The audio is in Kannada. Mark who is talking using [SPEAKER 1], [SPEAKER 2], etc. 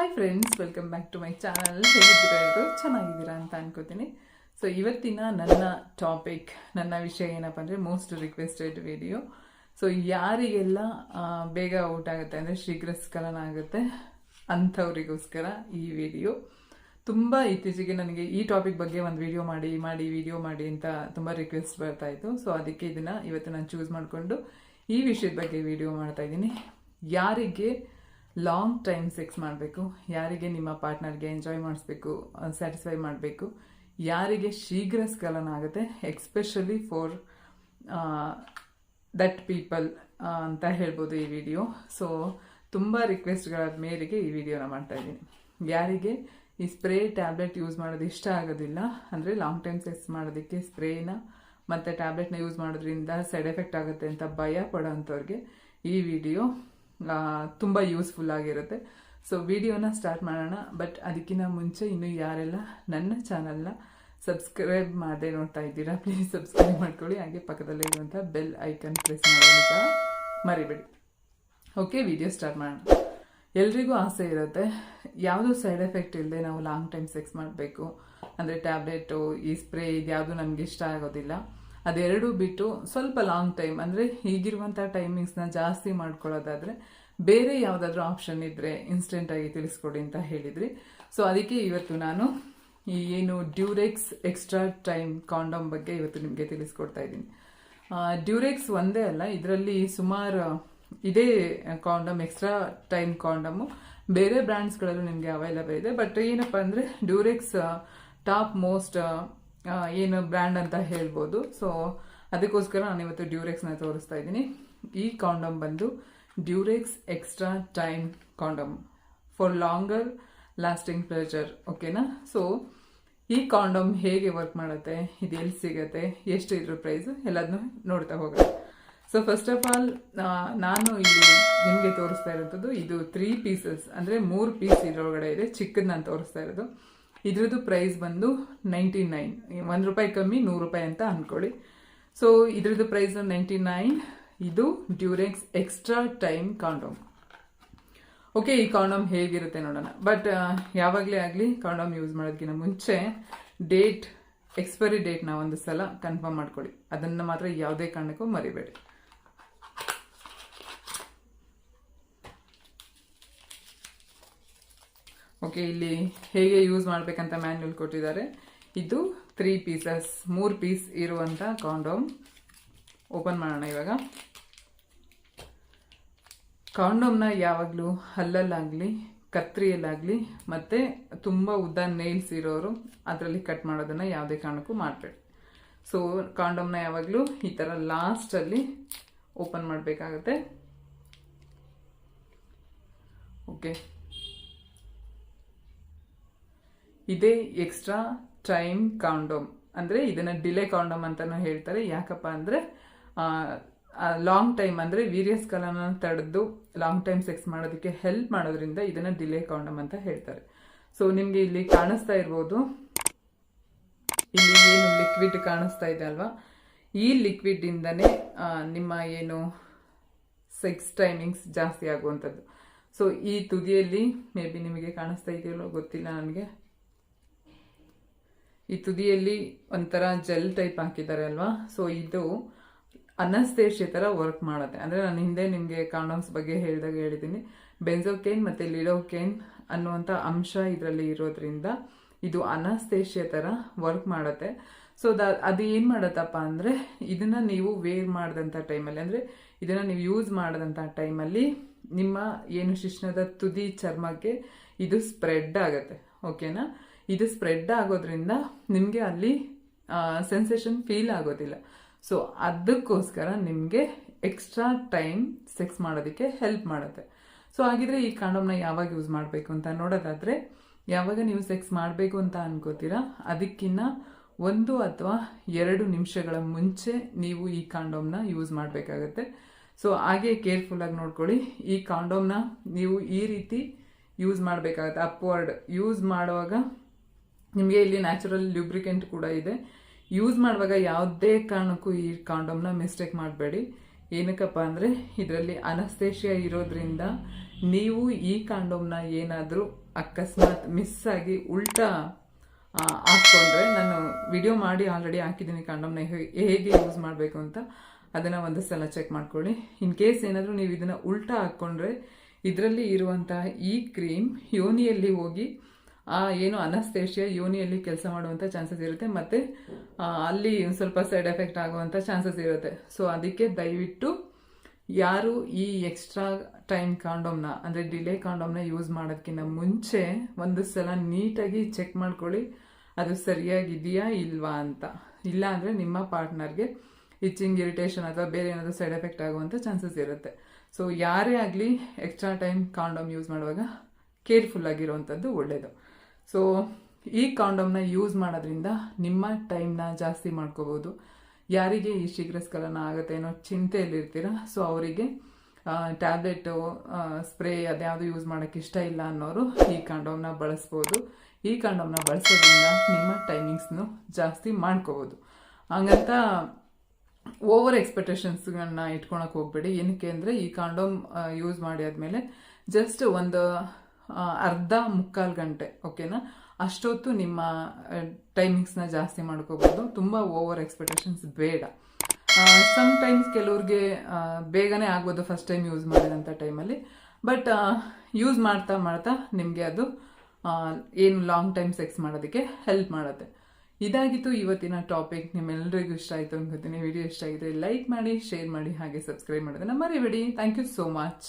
[SPEAKER 1] Hi friends welcome back to my channel ಹೇಗಿದ್ದೀರಾ ಎಲ್ಲರೂ? ಚೆನ್ನಾಗಿದ್ದೀರಾ ಅಂತ ಅನ್ಕೋತೀನಿ. ಸೊ ಇವತ್ತಿನ ನನ್ನ ಟಾಪಿಕ್ ನನ್ನ ವಿಷಯ ಏನಪ್ಪ ಅಂದರೆ ಮೋಸ್ಟ್ ರಿಕ್ವೆಸ್ಟೆಡ್ ವಿಡಿಯೋ ಸೊ ಯಾರಿಗೆಲ್ಲ ಬೇಗ ಔಟ್ ಆಗುತ್ತೆ ಅಂದರೆ ಶೀಘ್ರ ಸ್ಖಲನ ಆಗುತ್ತೆ ಅಂಥವರಿಗೋಸ್ಕರ ಈ ವಿಡಿಯೋ ತುಂಬ ಇತ್ತೀಚೆಗೆ ನನಗೆ ಈ ಟಾಪಿಕ್ ಬಗ್ಗೆ ಒಂದು ವಿಡಿಯೋ ಮಾಡಿ ಮಾಡಿ ವಿಡಿಯೋ ಮಾಡಿ ಅಂತ ತುಂಬ ರಿಕ್ವೆಸ್ಟ್ ಬರ್ತಾ ಇತ್ತು. ಸೊ ಅದಕ್ಕೆ ಇದನ್ನು ಇವತ್ತು ನಾನು ಚೂಸ್ ಮಾಡಿಕೊಂಡು ಈ ವಿಷಯದ ಬಗ್ಗೆ ವಿಡಿಯೋ ಮಾಡ್ತಾ ಇದ್ದೀನಿ. ಯಾರಿಗೆ ಲಾಂಗ್ ಟೈಮ್ ಸೆಕ್ಸ್ ಮಾಡಬೇಕು, ಯಾರಿಗೆ ನಿಮ್ಮ ಪಾರ್ಟ್ನರ್ಗೆ ಎಂಜಾಯ್ ಮಾಡಿಸ್ಬೇಕು ಸ್ಯಾಟಿಸ್ಫೈ ಮಾಡಬೇಕು, ಯಾರಿಗೆ ಶೀಘ್ರ ಸ್ಕಲನ ಆಗುತ್ತೆ ಎಕ್ಸ್ಪೆಷಲಿ ಫಾರ್ ದಟ್ ಪೀಪಲ್ ಅಂತ ಹೇಳ್ಬೋದು ಈ ವಿಡಿಯೋ ಸೊ ತುಂಬ ರಿಕ್ವೆಸ್ಟ್ಗಳ ಮೇರೆಗೆ ಈ ವಿಡಿಯೋನ ಮಾಡ್ತಾ ಇದ್ದೀನಿ. ಯಾರಿಗೆ ಈ ಸ್ಪ್ರೇ ಟ್ಯಾಬ್ಲೆಟ್ ಯೂಸ್ ಮಾಡೋದು ಇಷ್ಟ ಆಗೋದಿಲ್ಲ, ಅಂದರೆ ಲಾಂಗ್ ಟೈಮ್ ಸೆಕ್ಸ್ ಮಾಡೋದಕ್ಕೆ ಸ್ಪ್ರೇನ ಮತ್ತು ಟ್ಯಾಬ್ಲೆಟ್ನ ಯೂಸ್ ಮಾಡೋದ್ರಿಂದ ಸೈಡ್ ಎಫೆಕ್ಟ್ ಆಗುತ್ತೆ ಅಂತ ಭಯ ಪಡೋಂಥವ್ರಿಗೆ ಈ ವಿಡಿಯೋ ತುಂಬ ಯೂಸ್ಫುಲ್ ಆಗಿರುತ್ತೆ. ಸೊ ವಿಡಿಯೋನ ಸ್ಟಾರ್ಟ್ ಮಾಡೋಣ. ಬಟ್ ಅದಕ್ಕಿಂತ ಮುಂಚೆ ಇನ್ನು ಯಾರೆಲ್ಲ ನನ್ನ ಚಾನಲ್ನ ಸಬ್ಸ್ಕ್ರೈಬ್ ಮಾಡದೆ ನೋಡ್ತಾ ಇದ್ದೀರಾ ಪ್ಲೀಸ್ ಸಬ್ಸ್ಕ್ರೈಬ್ ಮಾಡ್ಕೊಳ್ಳಿ. ಹಾಗೆ ಪಕ್ಕದಲ್ಲೇ ಇರುವಂಥ ಬೆಲ್ ಐಕನ್ ಪ್ರೆಸ್ ಮಾಡೋದು ಸಹ ಮರಿಬೇಡಿ. ಓಕೆ ವಿಡಿಯೋ ಸ್ಟಾರ್ಟ್ ಮಾಡೋಣ. ಎಲ್ರಿಗೂ ಆಸೆ ಇರುತ್ತೆ. ಯಾವುದೂ ಸೈಡ್ ಎಫೆಕ್ಟ್ ಇಲ್ಲದೆ ನಾವು ಲಾಂಗ್ ಟೈಮ್ ಸೆಕ್ಸ್ ಮಾಡಬೇಕು. ಅಂದರೆ ಟ್ಯಾಬ್ಲೆಟು ಈ ಸ್ಪ್ರೇ ಇದ್ಯಾವುದು ನಮ್ಗೆ ಇಷ್ಟ ಆಗೋದಿಲ್ಲ. ಅದೆರಡು ಬಿಟ್ಟು ಸ್ವಲ್ಪ ಲಾಂಗ್ ಟೈಮ್ ಅಂದರೆ ಈಗಿರುವಂಥ ಟೈಮಿಂಗ್ಸ್ನ ಜಾಸ್ತಿ ಮಾಡ್ಕೊಳ್ಳೋದಾದರೆ ಬೇರೆ ಯಾವುದಾದ್ರೂ ಆಪ್ಷನ್ ಇದ್ದರೆ ಇನ್ಸ್ಟೆಂಟಾಗಿ ತಿಳಿಸ್ಕೊಡಿ ಅಂತ ಹೇಳಿದ್ರಿ. ಸೊ ಅದಕ್ಕೆ ಇವತ್ತು ನಾನು ಈ ಏನು ಡ್ಯೂರೆಕ್ಸ್ ಎಕ್ಸ್ಟ್ರಾ ಟೈಮ್ ಕಾಂಡಮ್ ಬಗ್ಗೆ ಇವತ್ತು ನಿಮಗೆ ತಿಳಿಸ್ಕೊಡ್ತಾ ಇದ್ದೀನಿ. ಡ್ಯೂರೆಕ್ಸ್ ಒಂದೇ ಅಲ್ಲ, ಇದರಲ್ಲಿ ಸುಮಾರು ಇದೇ ಕಾಂಡಮ್ ಎಕ್ಸ್ಟ್ರಾ ಟೈಮ್ ಕಾಂಡಮು ಬೇರೆ ಬ್ರ್ಯಾಂಡ್ಸ್ಗಳಲ್ಲೂ ನಿಮಗೆ ಅವೈಲಬಲ್ ಇದೆ. ಬಟ್ ಏನಪ್ಪ ಅಂದರೆ ಡ್ಯೂರೆಕ್ಸ್ ಟಾಪ್ ಮೋಸ್ಟ್ ಏನು ಬ್ರ್ಯಾಂಡ್ ಅಂತ ಹೇಳ್ಬೋದು. ಸೊ ಅದಕ್ಕೋಸ್ಕರ ನಾನು ಇವತ್ತು ಡ್ಯೂರೆಕ್ಸ್ನ ತೋರಿಸ್ತಾ ಇದ್ದೀನಿ. ಈ ಕಾಂಡಮ್ ಬಂದು Durex extra time condom for longer lasting pleasure ಓಕೆನಾ ಸೊ ಈ ಕಾಂಡಮ್ ಹೇಗೆ ವರ್ಕ್ ಮಾಡುತ್ತೆ, ಇದು ಎಲ್ಲಿ ಸಿಗುತ್ತೆ, ಎಷ್ಟು ಇದ್ರ ಪ್ರೈಸ್ ಎಲ್ಲದನ್ನು ನೋಡ್ತಾ ಹೋಗೋಣ. ಸೊ ಫಸ್ಟ್ ಆಫ್ ಆಲ್ ನಾನು ಇಲ್ಲಿ ನಿಮಗೆ ತೋರಿಸ್ತಾ ಇರೋಂಥದ್ದು, ಇದು ತ್ರೀ ಪೀಸಸ್ ಅಂದರೆ ಮೂರು ಪೀಸ್ ಇದರೊಳಗಡೆ ಇದೆ, ಚಿಕ್ಕದು ನಾನು ತೋರಿಸ್ತಾ ಇರೋದು. ಇದ್ರದ್ದು ಪ್ರೈಸ್ ಬಂದು ನೈಂಟಿ ನೈನ್ ಒಂದು ರೂಪಾಯಿ ಕಮ್ಮಿ, ನೂರು ರೂಪಾಯಿ ಅಂತ ಅಂದ್ಕೊಳ್ಳಿ ಸೊ ಇದ್ರದ್ದು ಪ್ರೈಸ್ ನೈಂಟಿ ನೈನ್ ಇದು Durex extra time condom okay ಈ ಕಾಂಡೋಮ್ ಹೇಗಿರುತ್ತೆ ನೋಡೋಣ. ಬಟ್ ಯಾವಾಗಲೇ ಆಗಲಿ ಕಾಂಡೋಮ್ ಯೂಸ್ ಮಾಡೋದಕ್ಕಿಂತ ಮುಂಚೆ ಡೇಟ್ ಎಕ್ಸ್ಪೈರಿ ಡೇಟ್ನ ಒಂದು ಸಲ ಕನ್ಫರ್ಮ್ ಮಾಡ್ಕೊಳ್ಳಿ. ಅದನ್ನು ಮಾತ್ರ ಯಾವುದೇ ಕಾರಣಕ್ಕೂ ಮರಿಬೇಡಿ. ಓಕೆ ಇಲ್ಲಿ ಹೇಗೆ ಯೂಸ್ ಮಾಡಬೇಕಂತ ಮ್ಯಾನ್ಯಲ್ ಕೊಟ್ಟಿದ್ದಾರೆ. ಇದು ತ್ರೀ ಪೀಸಸ್ ಮೂರು ಪೀಸ್ ಇರುವಂಥ ಕಾಂಡೋಮ್ ಓಪನ್ ಮಾಡೋಣ ಇವಾಗ. ಕಾಂಡೋಮ್ನ ಯಾವಾಗಲೂ ಹಲ್ಲಲ್ಲಾಗಲಿ, ಕತ್ರಿಯಲ್ಲಾಗಲಿ, ಮತ್ತು ತುಂಬ ಉದ್ದ ನೇಲ್ಸ್ ಇರೋರು ಅದರಲ್ಲಿ ಕಟ್ ಮಾಡೋದನ್ನು ಯಾವುದೇ ಕಾರಣಕ್ಕೂ ಮಾಡಬೇಡಿ. ಸೊ ಕಾಂಡೋಮ್ನ ಯಾವಾಗಲೂ ಈ ಥರ ಲಾಸ್ಟಲ್ಲಿ ಓಪನ್ ಮಾಡಬೇಕಾಗತ್ತೆ. ಓಕೆ ಇದೇ ಎಕ್ಸ್ಟ್ರಾ ಟೈಮ್ ಕಾಂಡೋಮ್ ಅಂದರೆ ಇದನ್ನು ಡಿಲೇ ಕಾಂಡೋಮ್ ಅಂತಲೂ ಹೇಳ್ತಾರೆ. ಯಾಕಪ್ಪ ಅಂದರೆ ಲಾಂಗ್ ಟೈಮ್ ಅಂದರೆ ವೀರ್ಯಸ್ಕಲನ ತಡೆದು ಲಾಂಗ್ ಟೈಮ್ ಸೆಕ್ಸ್ ಮಾಡೋದಕ್ಕೆ ಹೆಲ್ಪ್ ಮಾಡೋದ್ರಿಂದ ಇದನ್ನು ಡಿಲೇ ಕಾಂಡೋಮ್ ಅಂತ ಹೇಳ್ತಾರೆ. ಸೊ ನಿಮಗೆ ಇಲ್ಲಿ ಕಾಣಿಸ್ತಾ ಇರ್ಬೋದು. ಇಲ್ಲಿ ಏನು ಲಿಕ್ವಿಡ್ ಕಾಣಿಸ್ತಾ ಇದೆ ಅಲ್ವಾ? ಈ ಲಿಕ್ವಿಡಿಂದನೇ ನಿಮ್ಮ ಏನು ಸೆಕ್ಸ್ ಟೈಮಿಂಗ್ಸ್ ಜಾಸ್ತಿ ಆಗುವಂಥದ್ದು. ಸೊ ಈ ತುದಿಯಲ್ಲಿ ಮೇ ಬಿ ನಿಮಗೆ ಕಾಣಿಸ್ತಾ ಇದೆಯಲ್ಲೋ ಗೊತ್ತಿಲ್ಲ ನನಗೆ. ಈ ತುದಿಯಲ್ಲಿ ಒಂಥರ ಜೆಲ್ ಟೈಪ್ ಹಾಕಿದ್ದಾರೆ ಅಲ್ವಾ? ಸೊ ಇದು ಅನಸ್ತೇಷಿಯ ಥರ ವರ್ಕ್ ಮಾಡುತ್ತೆ. ಅಂದರೆ ನಾನು ಹಿಂದೆ ನಿಮಗೆ ಕಾಂಡೋಮ್ಸ್ ಬಗ್ಗೆ ಹೇಳಿದಾಗ ಹೇಳಿದ್ದೀನಿ. ಬೆನ್ಸೋಕೇನ್ ಮತ್ತು ಲಿಡೋಕೇನ್ ಅನ್ನುವಂಥ ಅಂಶ ಇದರಲ್ಲಿ ಇರೋದ್ರಿಂದ ಇದು ಅನಸ್ತೇಷಿಯ ಥರ ವರ್ಕ್ ಮಾಡುತ್ತೆ. ಸೊ ದ, ಅದು ಏನು ಮಾಡುತ್ತಪ್ಪ ಅಂದರೆ ಇದನ್ನು ನೀವು ವೇರ್ ಮಾಡಿದಂಥ ಟೈಮಲ್ಲಿ ಅಂದರೆ ಇದನ್ನು ನೀವು ಯೂಸ್ ಮಾಡಿದಂಥ ಟೈಮಲ್ಲಿ ನಿಮ್ಮ ಏನು ಶಿಶ್ನದ ತುದಿ ಚರ್ಮಕ್ಕೆ ಇದು ಸ್ಪ್ರೆಡ್ ಆಗುತ್ತೆ. ಓಕೆನಾ ಇದು ಸ್ಪ್ರೆಡ್ ಆಗೋದ್ರಿಂದ ನಿಮಗೆ ಅಲ್ಲಿ ಸೆನ್ಸೇಷನ್ ಫೀಲ್ ಆಗೋದಿಲ್ಲ. ಸೊ ಅದಕ್ಕೋಸ್ಕರ ನಿಮಗೆ ಎಕ್ಸ್ಟ್ರಾ ಟೈಮ್ ಸೆಕ್ಸ್ ಮಾಡೋದಕ್ಕೆ ಹೆಲ್ಪ್ ಮಾಡುತ್ತೆ. ಸೊ ಹಾಗಿದ್ರೆ ಈ ಕಾಂಡೋಮ್ನ ಯಾವಾಗ ಯೂಸ್ ಮಾಡಬೇಕು ಅಂತ ನೋಡೋದಾದ್ರೆ, ಯಾವಾಗ ನೀವು ಸೆಕ್ಸ್ ಮಾಡಬೇಕು ಅಂತ ಅನ್ಕೋತೀರಾ, ಅದಕ್ಕಿನ್ನ ಒಂದು ಅಥವಾ ಎರಡು ನಿಮಿಷಗಳ ಮುಂಚೆ ನೀವು ಈ ಕಾಂಡೋಮ್ನ ಯೂಸ್ ಮಾಡಬೇಕಾಗತ್ತೆ. ಸೊ ಹಾಗೆ ಕೇರ್ಫುಲ್ಲಾಗಿ ನೋಡ್ಕೊಳ್ಳಿ. ಈ ಕಾಂಡೋಮ್ನ ನೀವು ಈ ರೀತಿ ಯೂಸ್ ಮಾಡಬೇಕಾಗತ್ತೆ. ಅಪ್ವರ್ಡ್ ಯೂಸ್ ಮಾಡುವಾಗ ನಿಮಗೆ ಇಲ್ಲಿ ನ್ಯಾಚುರಲ್ ಲ್ಯೂಬ್ರಿಕೆಂಟ್ ಕೂಡ ಇದೆ. ಯೂಸ್ ಮಾಡುವಾಗ ಯಾವುದೇ ಕಾರಣಕ್ಕೂ ಈ ಕಾಂಡೋಮ್ನ ಮಿಸ್ಟೇಕ್ ಮಾಡಬೇಡಿ. ಏನಕ್ಕಪ್ಪ ಅಂದರೆ, ಇದರಲ್ಲಿ ಅನಸ್ತೇಷಿಯಾ ಇರೋದ್ರಿಂದ ನೀವು ಈ ಕಾಂಡೋಮ್ನ ಏನಾದರೂ ಅಕಸ್ಮಾತ್ ಮಿಸ್ ಆಗಿ ಉಲ್ಟಾ ಹಾಕ್ಕೊಂಡ್ರೆ ನಾನು ವಿಡಿಯೋ ಮಾಡಿ ಆಲ್ರೆಡಿ ಹಾಕಿದ್ದೀನಿ ಕಾಂಡೋಮ್ನ ಹೇಗೆ ಯೂಸ್ ಮಾಡಬೇಕು ಅಂತ, ಅದನ್ನು ಒಂದು ಸಲ ಚೆಕ್ ಮಾಡ್ಕೊಳ್ಳಿ. ಇನ್ ಕೇಸ್ ಏನಾದರೂ ನೀವು ಇದನ್ನು ಉಲ್ಟಾ ಹಾಕ್ಕೊಂಡ್ರೆ, ಇದರಲ್ಲಿ ಇರುವಂತಹ ಈ ಕ್ರೀಮ್ ಯೋನಿಯಲ್ಲಿ ಹೋಗಿ ಆ, ಏನು ಅನಸ್ತೇಶಿಯ ಯೋನಿಯಲ್ಲಿ ಕೆಲಸ ಮಾಡುವಂಥ ಚಾನ್ಸಸ್ ಇರುತ್ತೆ. ಮತ್ತು ಅಲ್ಲಿ ಒಂದು ಸ್ವಲ್ಪ ಸೈಡ್ ಎಫೆಕ್ಟ್ ಆಗುವಂಥ ಚಾನ್ಸಸ್ ಇರುತ್ತೆ. ಸೊ ಅದಕ್ಕೆ ದಯವಿಟ್ಟು ಯಾರು ಈ ಎಕ್ಸ್ಟ್ರಾ ಟೈಮ್ ಕಾಂಡೋಮ್ನ ಅಂದರೆ ಡಿಲೇ ಕಾಂಡೋಮ್ನ ಯೂಸ್ ಮಾಡೋದಕ್ಕಿಂತ ಮುಂಚೆ ಒಂದು ಸಲ ನೀಟಾಗಿ ಚೆಕ್ ಮಾಡ್ಕೊಳ್ಳಿ, ಅದು ಸರಿಯಾಗಿದೆಯಾ ಇಲ್ವಾ ಅಂತ. ಇಲ್ಲ ಅಂದರೆ ನಿಮ್ಮ ಪಾರ್ಟ್ನರ್ಗೆ ಇಚ್ಚಿಂಗ್ ಇರಿಟೇಷನ್ ಅಥವಾ ಬೇರೆ ಏನಾದರೂ ಸೈಡ್ ಎಫೆಕ್ಟ್ ಆಗುವಂಥ ಚಾನ್ಸಸ್ ಇರುತ್ತೆ. ಸೊ ಯಾರೇ ಆಗಲಿ ಎಕ್ಸ್ಟ್ರಾ ಟೈಮ್ ಕಾಂಡೋಮ್ ಯೂಸ್ ಮಾಡುವಾಗ ಕೇರ್ಫುಲ್ ಆಗಿರುವಂಥದ್ದು ಒಳ್ಳೆಯದು ಸೊ ಈ ಕಾಂಡೋಮ್ನ ಯೂಸ್ ಮಾಡೋದ್ರಿಂದ ನಿಮ್ಮ ಟೈಮ್ನ ಜಾಸ್ತಿ ಮಾಡ್ಕೋಬೋದು. ಯಾರಿಗೆ ಈ ಶೀಘ್ರಸ್ಖಲನ ಆಗುತ್ತೆ ಅನ್ನೋ ಚಿಂತೆಯಲ್ಲಿರ್ತೀರ? ಸೊ ಅವರಿಗೆ ಟ್ಯಾಬ್ಲೆಟು ಸ್ಪ್ರೇ ಅದ್ಯಾವುದು ಯೂಸ್ ಮಾಡೋಕ್ಕೆ ಇಷ್ಟ ಇಲ್ಲ ಅನ್ನೋರು ಈ ಕಾಂಡೋಮ್ನ ಬಳಸ್ಬೋದು. ಈ ಕಾಂಡೋಮ್ನ ಬಳಸೋದ್ರಿಂದ ನಿಮ್ಮ ಟೈಮಿಂಗ್ಸ್ನು ಜಾಸ್ತಿ ಮಾಡ್ಕೋಬೋದು. ಹಂಗಂತ ಓವರ್ ಎಕ್ಸ್ಪೆಕ್ಟೇಷನ್ಸ್ಗಳನ್ನ ಇಟ್ಕೊಳಕ್ಕೆ ಹೋಗ್ಬೇಡಿ. ಏನಕ್ಕೆ ಅಂದರೆ ಈ ಕಾಂಡೋಮ್ ಯೂಸ್ ಮಾಡಿ ಆದಮೇಲೆ ಜಸ್ಟ್ ಒಂದು ಅರ್ಧ ಮುಕ್ಕಾಲು ಗಂಟೆ ಓಕೆನಾ ಅಷ್ಟೊತ್ತು ನಿಮ್ಮ ಟೈಮಿಂಗ್ಸ್ನ ಜಾಸ್ತಿ ಮಾಡ್ಕೋಬೋದು. ತುಂಬ ಓವರ್ ಎಕ್ಸ್ಪೆಕ್ಟೇಷನ್ಸ್ ಬೇಡ. ಸಮ್ ಟೈಮ್ಸ್ ಕೆಲವ್ರಿಗೆ ಬೇಗನೆ ಆಗ್ಬೋದು ಫಸ್ಟ್ ಟೈಮ್ ಯೂಸ್ ಮಾಡಿದಂಥ ಟೈಮಲ್ಲಿ ಬಟ್ ಯೂಸ್ ಮಾಡ್ತಾ ಮಾಡ್ತಾ ನಿಮಗೆ ಅದು ಏನು ಲಾಂಗ್ ಟೈಮ್ ಸೆಕ್ಸ್ ಮಾಡೋದಕ್ಕೆ ಹೆಲ್ಪ್ ಮಾಡುತ್ತೆ. ಇದಾಗಿತ್ತು ಇವತ್ತಿನ ಟಾಪಿಕ್ ನಿಮ್ಮೆಲ್ಲರಿಗೂ ಇಷ್ಟ ಆಯಿತು ಅನ್ಕೋತೀನಿ. ವಿಡಿಯೋ ಇಷ್ಟ ಆಗಿದ್ರೆ ಲೈಕ್ ಮಾಡಿ ಶೇರ್ ಮಾಡಿ, ಹಾಗೆ ಸಬ್ಸ್ಕ್ರೈಬ್ ಮಾಡೋದನ್ನ ಮರಿಬೇಡಿ. Thank you so much